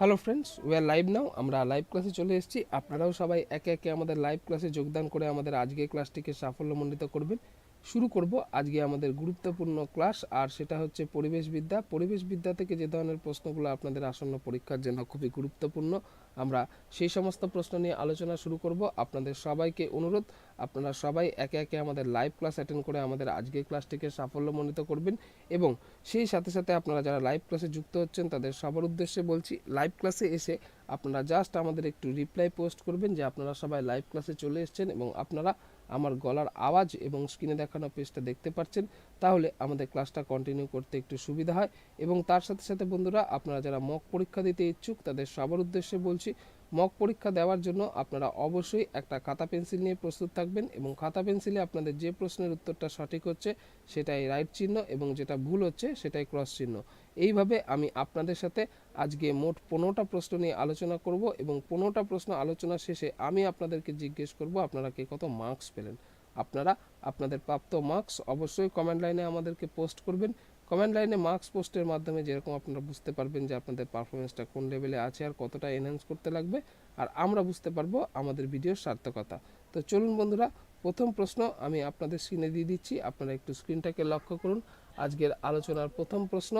Hello friends আর live now আমরা live ক্লাসে চলে এসেছি। আপনারাও সবাই একে একে আমাদের লাইভ ক্লাসে যোগদান করে আমাদের আজকের ক্লাসটিকে সাফল্যমণ্ডিত করবেন। শুরু করব আজকে আমাদের গুরুত্বপূর্ণ ক্লাস আর সেটা হচ্ছে পরিবেশবিদ্যা পরিবেশবিদ্যা থেকে যে ধরনের প্রশ্নগুলো আপনাদের আসন্ন পরীক্ষার জন্য খুবই গুরুত্বপূর্ণ আমরা সেই সমস্ত প্রশ্ন নিয়ে আলোচনা শুরু করব। আপনাদের সবাইকে অনুরোধ, আপনারা সবাই একে একে আমাদের লাইভ ক্লাস অ্যাটেন্ড করে আমাদের আজকের ক্লাসটিকে সাফল্যমণ্ডিত করবেন এবং সেই সাথে সাথে আপনারা যারা লাইভ ক্লাসে যুক্ত হচ্ছেন, তাদের সবার উদ্দেশ্যে বলছি লাইভ ক্লাসে এসে আপনারা জাস্ট আমাদের একটু রিপ্লাই পোস্ট করবেন যে আপনারা সবাই লাইভ ক্লাসে চলে এসেছেন এবং আপনারা আমার গলার আওয়াজ এবং স্ক্রিনে দেখানো পেজটা দেখতে পাচ্ছেন, তাহলে আমাদের ক্লাসটা কন্টিনিউ করতে একটু সুবিধা হয়। এবং তার সাথে সাথে বন্ধুরা, আপনারা যারা মক পরীক্ষা দিতে ইচ্ছুক, তাদের সবার উদ্দেশ্যে বলছি মক পরীক্ষা দেওয়ার জন্য আপনারা অবশ্যই একটা খাতা পেন্সিল নিয়ে প্রস্তুত থাকবেন এবং খাতা পেন্সিলে আপনাদের যে প্রশ্নের উত্তরটা সঠিক হচ্ছে, সেটাই রাইট চিহ্ন এবং যেটা ভুল হচ্ছে, সেটাই ক্রস চিহ্ন। এইভাবে আমি আপনাদের সাথে আজকে মোট পনেরোটা প্রশ্ন নিয়ে আলোচনা করব এবং পনেরোটা প্রশ্ন আলোচনা শেষে আমি আপনাদেরকে জিজ্ঞেস করব, আপনারা কে কত মার্কস পেলেন? আপনারা আপনাদের প্রাপ্ত মার্কস অবশ্যই কমেন্ট লাইনে আমাদেরকে পোস্ট করবেন। কমেন্ট লাইনে মার্কস পোস্টের মাধ্যমে যেরকম আপনারা বুঝতে পারবেন যে আপনাদের পারফরমেন্সটা কোন লেভেলে আছে আর কতটা এনহ্যান্স করতে লাগবে। আর আমরা বুঝতে পারব আমাদের ভিডিওর সার্থকতা। তো চলুন বন্ধুরা, প্রথম প্রশ্ন আমি আপনাদের স্ক্রিনে দিয়ে দিচ্ছি। আপনারা একটু স্ক্রিনটাকে লক্ষ্য করুন। আজকের আলোচনার প্রথম প্রশ্ন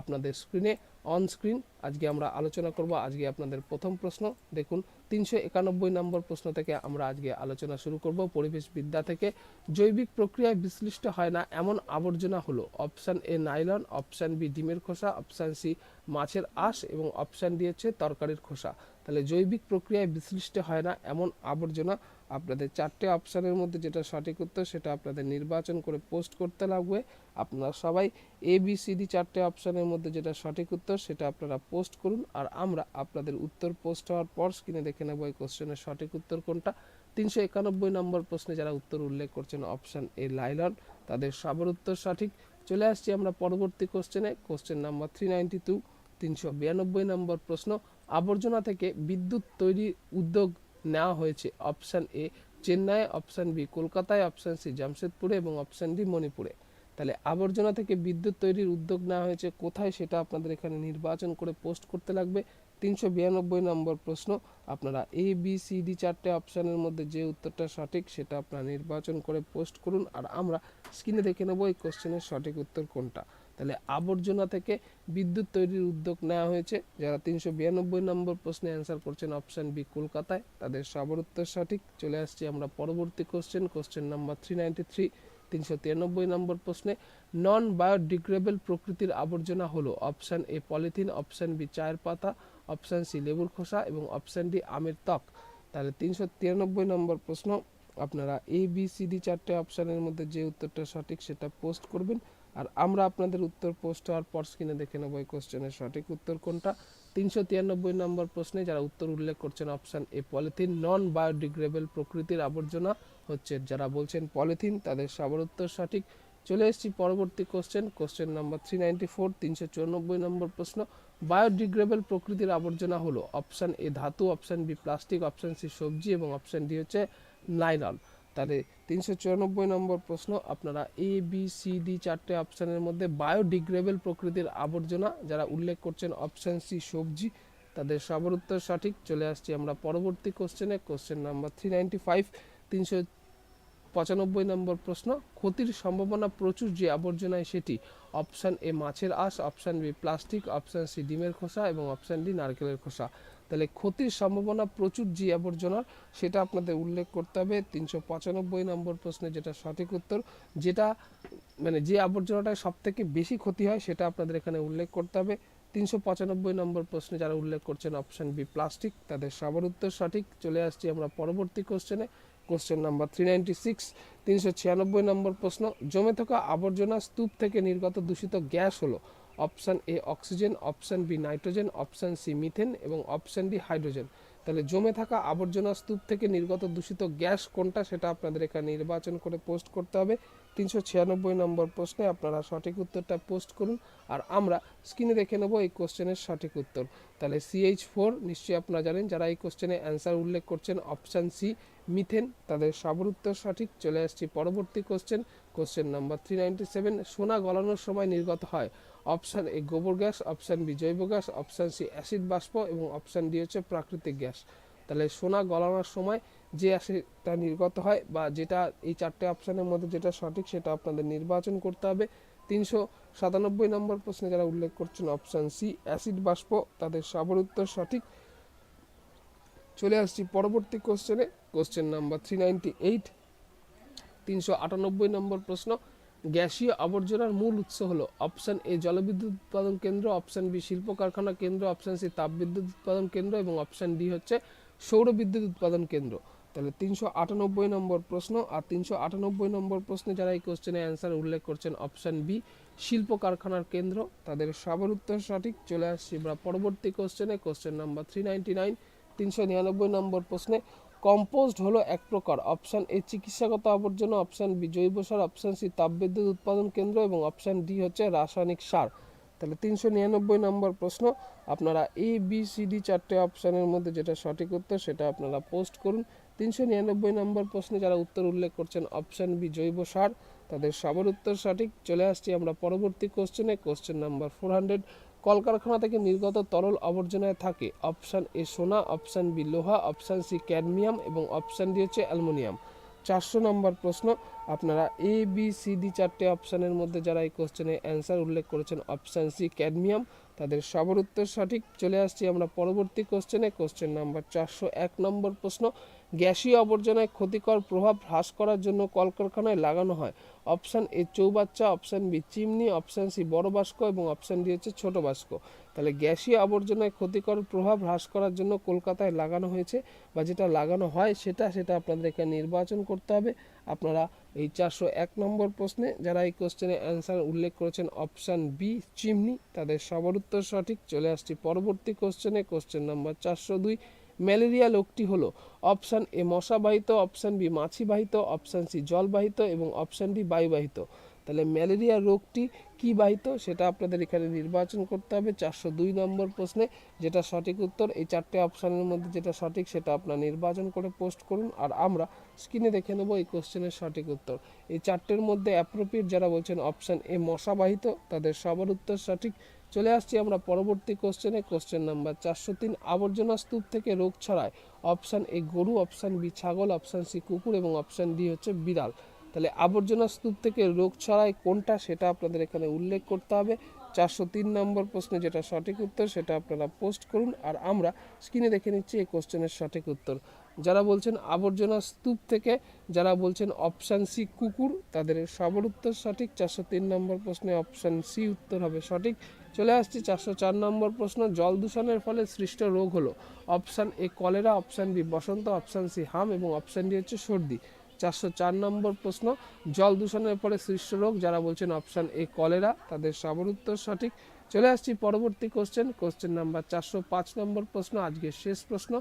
আপনাদের স্ক্রিনে অন স্ক্রিন আজকে আমরা আলোচনা করব, আজকে আপনাদের প্রথম প্রশ্ন। দেখুন, তিনশো একানব্বই নম্বর প্রশ্ন থেকে আমরা আজকে আলোচনা শুরু করব, পরিবেশ বিদ্যা থেকে। জৈবিক প্রক্রিয়ায় বিশ্লিষ্ট হয় না, এমন আবর্জনা হলো option A nylon option B ডিমের খোসা অপশান সি মাছের আঁশ এবং অপশান ডি হচ্ছে তরকারির খোসা। তাহলে জৈবিক প্রক্রিয়ায় বিশ্লিষ্ট হয় না, এমন আবর্জনা আপনাদের চারটে অপশানের মধ্যে যেটা সঠিক উত্তর সেটা আপনাদের নির্বাচন করে পোস্ট করতে লাগবে। আপনারা সবাই এ বি সি ডি চারটে অপশানের মধ্যে যেটা সঠিক উত্তর সেটা আপনারা পোস্ট করুন। আর আমরা আপনাদের উত্তর পোস্ট হওয়ার পর স্ক্রিনে দেখে নেব এই কোশ্চেনের সঠিক উত্তর কোনটা। তিনশো একানব্বই নম্বর প্রশ্নে যারা উত্তর উল্লেখ করছেন অপশান এ লাইলন তাদের সবার উত্তর সঠিক। চলে আসছি আমরা পরবর্তী কোশ্চেনে question number three ninety two তিনশো বিরানব্বই নম্বর প্রশ্ন। আবর্জনা থেকে বিদ্যুৎ তৈরির উদ্যোগ নেওয়া হয়েছে। Option A, Chennai, option B, কলকাতায়, অপশান সি, জামশেদপুরে এবং অপশান ডি, মণিপুরে। তাহলে আবর্জনা থেকে বিদ্যুৎ তৈরির উদ্যোগ নেওয়া হয়েছে। কোথায় সেটা আপনাদের এখানে নির্বাচন করে পোস্ট করতে লাগবে। তিনশো বিরানব্বই নম্বর প্রশ্ন, আপনারা এ, বি, সি, ডি চারটে অপশানের মধ্যে যে উত্তরটা সঠিক সেটা আপনারা নির্বাচন করে পোস্ট করুন। আর আমরা স্ক্রিনে দেখে নেব এই কোশ্চেনের সঠিক উত্তর কোনটা। তাহলে আবর্জনা থেকে বিদ্যুৎ তৈরির উদ্যোগ নেওয়া হয়েছে। যারা তিনশো বিরানব্বই নম্বর প্রশ্নে অ্যান্সার করছেন অপশান বি কলকাতায়, তাদের সবার উত্তর সঠিক। চলে আসছি আমরা পরবর্তী question question number three ninety three তিনশো তিরানব্বই নম্বর প্রশ্নে নন বায়োডিগ্রেবল প্রকৃতির আবর্জনা হলো option A polythene option B চায়ের পাতা অপশান সি লেবুর খোসা এবং অপশান ডি আমের ত্বক। তাহলে তিনশো তিরানব্বই নম্বর প্রশ্ন, আপনারা এ বি সি ডি চারটে অপশানের মধ্যে যে উত্তরটা সঠিক সেটা পোস্ট করবেন। আর আমরা আপনাদের উত্তর পোস্ট হওয়ার পর স্ক্রিনে দেখে নেব এই কোশ্চেনের সঠিক উত্তর কোনটা? তিনশো তিরানব্বই নম্বর প্রশ্নে যারা উত্তর উল্লেখ করছেন option A polythene non biodegradable প্রকৃতির আবর্জনা হচ্ছে। যারা বলছেন পলিথিন তাদের সবার উত্তর সঠিক। চলে এসেছি পরবর্তী question question number three ninety four তিনশো চুরানব্বই নম্বর প্রশ্ন। বায়োডিগ্রেবল প্রকৃতির আবর্জনা হলো অপশান এ ধাতু option B plastic option C সবজি, এবং অপশান ডি হচ্ছে নাইলন তাহলে তিনশো চুরানব্বই নম্বর প্রশ্ন, আপনারা এ বি সি ডি চারটে অপশানের মধ্যে বায়োডিগ্রেবল প্রকৃতির আবর্জনা যারা উল্লেখ করছেন অপশান সি সবজি, তাদের সবার উত্তর সঠিক। চলে আসছি আমরা পরবর্তী কোশ্চেনে question number three ninety five তিনশো পঁচানব্বই নম্বর প্রশ্ন, ক্ষতির সম্ভাবনা প্রচুর যে আবর্জনায় সেটি। অপশান এ মাছের আঁশ option B plastic option C ডিমের খোসা এবং অপশান ডি নারকেলের খোসা। তাহলে ক্ষতির সম্ভাবনা প্রচুর যে আবর্জনার সেটা আপনাদের উল্লেখ করতে হবে। তিনশো পঁচানব্বই নম্বর প্রশ্নে যেটা সঠিক উত্তর, যেটা মানে যে আবর্জনাটা সব থেকে বেশি ক্ষতি হয় সেটা আপনাদের এখানে উল্লেখ করতে হবে। তিনশো পঁচানব্বই নম্বর প্রশ্নে যারা উল্লেখ করছেন অপশান বি প্লাস্টিক, তাদের সবার উত্তর সঠিক। চলে আসছি আমরা পরবর্তী কোশ্চেনে question number three ninety six তিনশো ছিয়ানব্বই নম্বর প্রশ্ন, জমে থাকা আবর্জনা স্তূপ থেকে নির্গত দূষিত গ্যাস হলো। Option A oxygen, option B nitrogen, option C methane এবং অপশান ডি হাইড্রোজেন। তাহলে জমে থাকা আবর্জনা স্তূপ থেকে নির্গত দূষিত গ্যাস কোনটা সেটা আপনাদের এখানে নির্বাচন করে পোস্ট করতে হবে। তিনশো ছিয়ানব্বই নম্বর প্রশ্নে আপনারা সঠিক উত্তরটা পোস্ট করুন আর আমরা স্ক্রিনে দেখে নেব এই কোশ্চেনের সঠিক উত্তর। তাহলে সিএইচ ফোর নিশ্চয়ই আপনারা জানেন, যারা এই কোশ্চেনে অ্যান্সার উল্লেখ করছেন, অপশান সি মিথেন, তাদের সবার উত্তর সঠিক। চলে আসছি পরবর্তী question question number three ninety seven, সোনা গলানোর সময় নির্গত হয়। অপশান এ গোবর গ্যাস, অপশান বি জৈব গ্যাস, অপশান সি অ্যাসিড বাষ্প এবং অপশান ডি হচ্ছে প্রাকৃতিক গ্যাস। তাহলে সোনা গলানোর সময় যে অ্যাসিডটা নির্গত হয় বা যেটা এই চারটে অপশানের মধ্যে যেটা সঠিক সেটা আপনাদের নির্বাচন করতে হবে। তিনশো সাতানব্বই নম্বর প্রশ্নে যারা উল্লেখ করছেন অপশান সি অ্যাসিড বাষ্প, তাদের সবার উত্তর সঠিক। চলে আসছি পরবর্তী কোশ্চেনে। Question number three ninety eight, তিনশো আটানব্বই নম্বর প্রশ্ন। গ্যাসীয় আবর্জনার মূল উৎস হলো অপশান এ জলবিদ্যুৎ উৎপাদন কেন্দ্র, অপশান বি শিল্প কারখানা কেন্দ্র, অপশান সি তাপবিদ্যুৎ উৎপাদন কেন্দ্র এবং অপশান ডি হচ্ছে সৌর বিদ্যুৎ উৎপাদন কেন্দ্র। তাহলে তিনশো আটানব্বই নম্বর প্রশ্ন আর তিনশো আটানব্বই নম্বর প্রশ্নে যারা এই কোশ্চেনে অ্যান্সার উল্লেখ করছেন অপশান বি শিল্প কারখানার কেন্দ্র, তাদের সবার উত্তর সঠিক। চলে আসছি আমরা পরবর্তী কোশ্চেনে question number three ninety nine তিনশো নিরানব্বই নম্বর প্রশ্নে। কম্পোস্ট হলো এক প্রকার, অপশান এ চিকিৎসাগত আবর্জনা, অপশান বি জৈব সার, অপশান সি তাপবিদ্যুৎ উৎপাদন কেন্দ্র এবং অপশান ডি হচ্ছে রাসায়নিক সার। তাহলে তিনশো নিরানব্বই নম্বর প্রশ্ন, আপনারা এ, বি, সি, ডি চারটে অপশানের মধ্যে যেটা সঠিক উত্তর সেটা আপনারা পোস্ট করুন। তিনশো নিরানব্বই নম্বর প্রশ্নে যারা উত্তর উল্লেখ করছেন, অপশান বি জৈব সার, তাদের সবার উত্তর সঠিক। চলে আসছি আমরা পরবর্তী কোশ্চেনে কোশ্চেন নাম্বার ফোর হান্ড্রেড কলকারখানা থেকে নির্গত তরল আবর্জনায় থাকে অপশান এ সোনা, অপশান বি লোহা, অপশান সি ক্যাডমিয়াম এবং অপশান ডি হচ্ছে অ্যালুমিনিয়াম। চারশো নম্বর প্রশ্ন, আপনারা এ, বি, সি, ডি চারটে অপশানের মধ্যে যারা এই কোশ্চেনে অ্যান্সার উল্লেখ করেছেন, অপশান সি ক্যাডমিয়াম, তাদের সবার উত্তর সঠিক। চলে আসছি আমরা পরবর্তী কোশ্চেনে। কোশ্চেন নাম্বার চারশো এক নম্বর প্রশ্ন গ্যাসীয় আবর্জনায় ক্ষতিকর প্রভাব হ্রাস করার জন্য কলকারখানায় লাগানো হয়। Option A চৌবাচ্চা, option B chimney, option C বড় বাস্ক এবং অপশান ডি হচ্ছে ছোট বাস্ক তাহলে গ্যাসীয় আবর্জনায় ক্ষতিকর প্রভাব হ্রাস করার জন্য কলকাতায় লাগানো হয়েছে বা যেটা লাগানো হয় সেটা সেটা আপনাদের এখানে নির্বাচন করতে হবে। আপনারা এই চারশো এক নম্বর প্রশ্নে যারা এই কোশ্চেনে অ্যান্সার উল্লেখ করেছেন অপশান বি চিমনি, তাদের সবার উত্তর সঠিক। চলে আসছি পরবর্তী কোশ্চেনে কোশ্চেন নাম্বার চারশো দুই। ম্যালেরিয়া রোগটি হলো অপশান এ মশাবাহিত, অপশান বি মাছিবাহিত, অপশান সি জলবাহিত এবং অপশান ডি বায়ুবাহিত। তাহলে ম্যালেরিয়া রোগটি কি বাহিত? সেটা আপনাদের এখানে নির্বাচন করতে হবে চারশো দুই নম্বর প্রশ্নে। যেটা সঠিক উত্তর, এই চারটে অপশানের মধ্যে যেটা সঠিক সেটা আপনার নির্বাচন করে পোস্ট করুন আর আমরা স্ক্রিনে দেখে নেব এই কোশ্চেনের সঠিক উত্তর। এই চারটের মধ্যে অ্যাপ্রোপ্রিয়েট যারা বলছেন অপশান এ মশাবাহিত, তাদের সবার উত্তর সঠিক। চলে আসছি আমরা পরবর্তী কোশ্চেনে কোশ্চেন নাম্বার চারশো তিন, আবর্জনা স্তূপ থেকে রোগ ছড়ায়। অপশান এ গরু। অপশান বি ছাগল। অপশান সি কুকুর এবং অপশান ডি হচ্ছে বিড়াল। তাহলে আবর্জনা স্তূপ থেকে রোগ ছড়ায় কোনটা সেটা আপনাদের এখানে উল্লেখ করতে হবে। চারশো তিন নম্বর প্রশ্নে যেটা সঠিক উত্তর সেটা আপনারা পোস্ট করুন আর আমরা স্ক্রিনে দেখে নিচ্ছি এই কোশ্চেনের সঠিক উত্তর। যারা বলছেন আবর্জনা স্তূপ থেকে, যারা বলছেন অপশান সি কুকুর, তাদের সবার উত্তর সঠিক। চারশো তিন নম্বর প্রশ্নে অপশান সি উত্তর হবে সঠিক। চলে আসছি চারশো চার নম্বর প্রশ্ন, জল দূষণের ফলে সৃষ্ট রোগ হলো option A cholera option B Basanta option C হাম এবং অপশান ডি হচ্ছে সর্দি। চারশো চার নম্বর প্রশ্ন, জল দূষণের ফলে সৃষ্ট রোগ যারা বলছেন অপশান এ কলেরা, তাদের সবার উত্তর সঠিক। চলে আসছি পরবর্তী কোশ্চেন কোশ্চেন নাম্বার চারশো পাঁচ নম্বর প্রশ্ন, আজকের শেষ প্রশ্ন।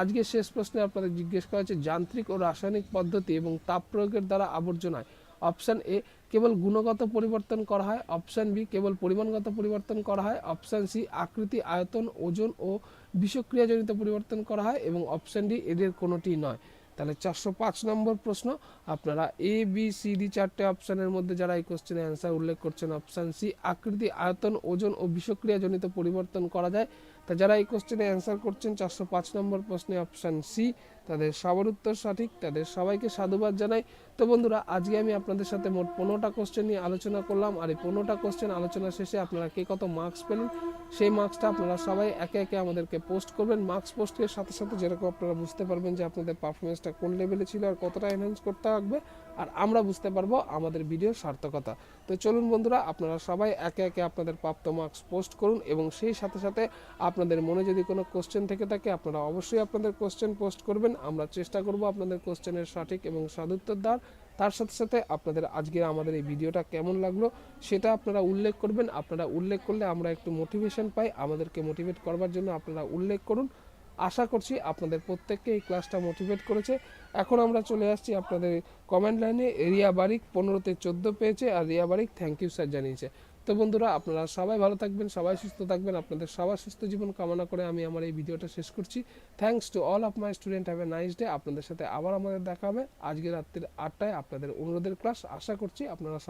আজকের শেষ প্রশ্নে আপনাদের জিজ্ঞেস করা হচ্ছে যান্ত্রিক ও রাসায়নিক পদ্ধতি এবং তাপ প্রয়োগের দ্বারা আবর্জনায় অপশান এ কেবল গুণগত পরিবর্তন করা হয়। অপশান বি কেবল পরিমাণগত পরিবর্তন করা হয়। অপশান সি আকৃতি, আয়তন, ওজন ও বিষক্রিয়াজনিত পরিবর্তন করা হয় এবং অপশান ডি এদের কোনোটি নয়। তাহলে চারশো পাঁচ নম্বর প্রশ্ন। আপনারা এ, বি, সি, ডি চারটে অপশানের মধ্যে যারা এই কোশ্চেনে অ্যান্সার উল্লেখ করছেন, অপশান সি আকৃতি, আয়তন, ওজন ও বিষক্রিয়াজনিত পরিবর্তন করা যায়। তা যারা এই কোশ্চেনে অ্যান্সার করছেন, চারশো পাঁচ নম্বর প্রশ্নে অপশান সি তাদের সবার উত্তর সঠিক, তাদের সবাইকে সাধুবাদ জানাই। তো বন্ধুরা, আজকে আমি আপনাদের সাথে মোট পনেরোটা কোশ্চেন নিয়ে আলোচনা করলাম। আর এই পনেরোটা কোশ্চেন আলোচনা শেষে আপনারা কে কত মার্কস পেলেন, সেই মার্কসটা আপনারা সবাই একে একে আমাদেরকে পোস্ট করবেন। মার্কস পোস্টের সাথে সাথে যেরকম আপনারা বুঝতে পারবেন যে আপনাদের পারফরমেন্সটা কোন লেভেলে ছিল আর কতটা এনহ্যান্স করতে হবে আর আমরা বুঝতে পারব আমাদের ভিডিওর সার্থকতা। তো চলুন বন্ধুরা, আপনারা সবাই একে একে আপনাদের প্রাপ্ত মার্কস পোস্ট করুন এবং সেই সাথে সাথে আপনাদের মনে যদি কোনো কোশ্চেন থেকে থাকে, আপনারা অবশ্যই আপনাদের কোশ্চেন পোস্ট করবেন। আমরা চেষ্টা করব আপনাদের কোশ্চেনের সঠিক এবং সদুত্তর দেওয়ার। তার সাথে সাথে আপনাদের আজকের আমাদের এই ভিডিওটা কেমন লাগল সেটা আপনারা উল্লেখ করবেন। আপনারা উল্লেখ করলে আমরা একটু মোটিভেশন পাই। আমাদেরকে মোটিভেট করবার জন্য আপনারা উল্লেখ করুন। আশা করছি আপনাদের প্রত্যেককে এই ক্লাসটা মোটিভেট করেছে। এখন আমরা চলে আসছি আপনাদের কমেন্ট লাইনে রিয়া বারিক পনেরোতে চোদ্দ পেয়েছে আর Riya Barik thank you sir জানিয়েছে। তো বন্ধুরা, আপনারা সবাই ভালো থাকবেন, সবাই সুস্থ থাকবেন, আপনাদের সবার সুস্থ জীবন কামনা করে আমি আমার এই ভিডিওটা শেষ করছি। Thanks to all of my student have a nice day আপনাদের সাথে আবার আমাদের দেখা হবে। আজকে রাত্রির আটটায় আপনাদের অনুরোধের ক্লাস আশা করছি আপনারা